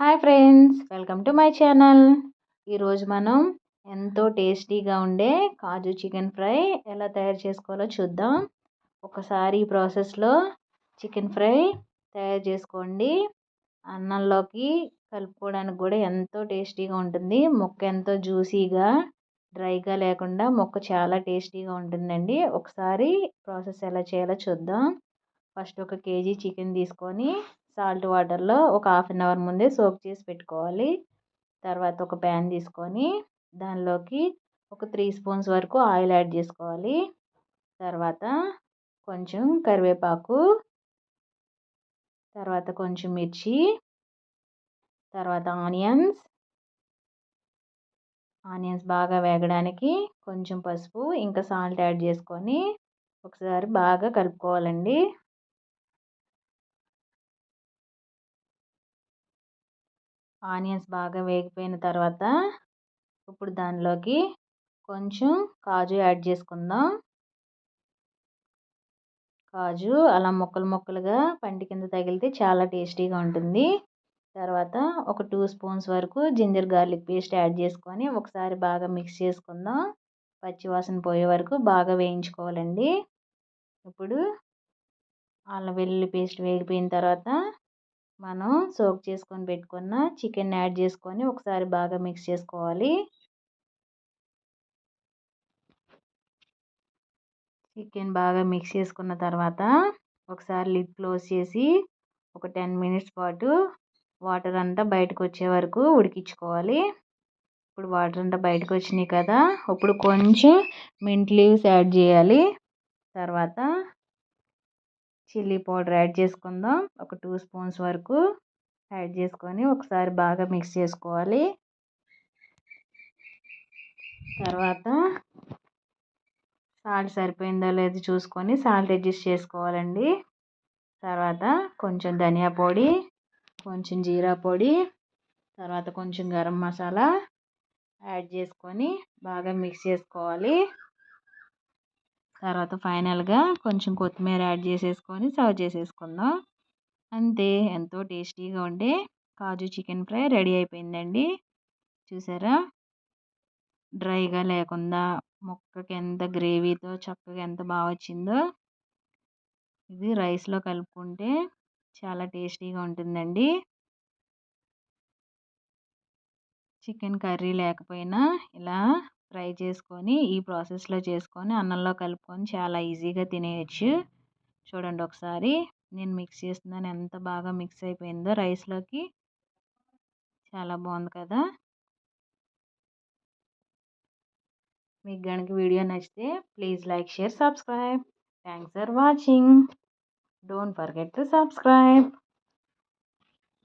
Hi friends welcome to my channel. ఈరోజు మనం ఎంతో టేస్టీగా ఉండే కాజు చికెన్ ఫ్రై ఎలా తయారు చేసుకోవాలో చూద్దాం. ఒకసారి ఈ ప్రాసెస్లో చికెన్ ఫ్రై తయారు చేసుకోండి. అన్నంలోకి కలుపుకోవడానికి కూడా ఎంతో టేస్టీగా ఉంటుంది. ముక్క ఎంతో జ్యూసీగా డ్రైగా లేకుండా ముక్క చాలా టేస్టీగా ఉంటుందండి. ఒకసారి ప్రాసెస్ ఎలా చేయాలో చూద్దాం. ఫస్ట్ ఒక కేజీ చికెన్ తీసుకొని సాల్ట్ వాటర్లో ఒక హాఫ్ అన్ అవర్ ముందే సోక్ చేసి పెట్టుకోవాలి. తర్వాత ఒక ప్యాన్ తీసుకొని దానిలోకి ఒక త్రీ స్పూన్స్ వరకు ఆయిల్ యాడ్ చేసుకోవాలి. తర్వాత కొంచెం కరివేపాకు తర్వాత కొంచెం మిర్చి తర్వాత ఆనియన్స్. ఆనియన్స్ బాగా వేగడానికి కొంచెం పసుపు ఇంకా సాల్ట్ యాడ్ చేసుకొని ఒకసారి బాగా కలుపుకోవాలండి. ఆనియన్స్ బాగా వేగిపోయిన తర్వాత ఇప్పుడు దానిలోకి కొంచెం కాజు యాడ్ చేసుకుందాం. కాజు అలా ముక్కలు ముక్కలుగా పంటి కింద తగిలితే చాలా టేస్టీగా ఉంటుంది. తర్వాత ఒక టూ స్పూన్స్ వరకు జింజర్ గార్లిక్ పేస్ట్ యాడ్ చేసుకొని ఒకసారి బాగా మిక్స్ చేసుకుందాం. పచ్చివాసన పోయే వరకు బాగా వేయించుకోవాలండి. ఇప్పుడు అల్లం వెల్లుల్లి పేస్ట్ వేగిపోయిన తర్వాత మనం సోక్ చేసుకొని పెట్టుకున్న చికెన్ యాడ్ చేసుకొని ఒకసారి బాగా మిక్స్ చేసుకోవాలి. చికెన్ బాగా మిక్స్ చేసుకున్న తర్వాత ఒకసారి లిడ్ క్లోజ్ చేసి ఒక టెన్ మినిట్స్ పాటు వాటర్ అంతా బయటకు వచ్చే వరకు ఉడికించుకోవాలి. ఇప్పుడు వాటర్ అంతా బయటకు వచ్చినాయి కదా ఇప్పుడు కొంచెం మింట్ లీవ్స్ యాడ్ చేయాలి. తర్వాత చిల్లీ పౌడర్ యాడ్ చేసుకుందాం. ఒక టూ స్పూన్స్ వరకు యాడ్ చేసుకొని ఒకసారి బాగా మిక్స్ చేసుకోవాలి. తర్వాత సాల్ట్ సరిపోయిందో లేదో చూసుకొని సాల్ట్ అడ్జస్ట్ చేసుకోవాలండి. తర్వాత కొంచెం ధనియా పొడి కొంచెం జీరా పొడి తర్వాత కొంచెం గరం మసాలా యాడ్ చేసుకొని బాగా మిక్స్ చేసుకోవాలి. తర్వాత ఫైనల్గా కొంచెం కొత్తిమీర యాడ్ చేసేసుకొని సర్వ్ చేసేసుకుందాం. అంతే ఎంతో టేస్టీగా ఉండే కాజు చికెన్ ఫ్రై రెడీ అయిపోయిందండి. చూసారా? డ్రైగా లేకుండా ముక్కకి ఎంత గ్రేవీతో చక్కగా ఎంత బాగా వచ్చిందో. ఇది రైస్లో కలుపుకుంటే చాలా టేస్టీగా ఉంటుందండి. చికెన్ కర్రీ లేకపోయినా ఇలా ఫ్రై చేసుకొని ఈ ప్రాసెస్లో చేసుకొని అన్నంలో కలుపుకొని చాలా ఈజీగా తినేయచ్చు. చూడండి ఒకసారి. నేను మిక్స్ చేస్తున్నాను. ఎంత బాగా మిక్స్ అయిపోయిందో రైస్లోకి. చాలా బాగుంది కదా! మీకు కనుక వీడియో నచ్చితే please like share subscribe. Thanks for watching. Don't forget to subscribe.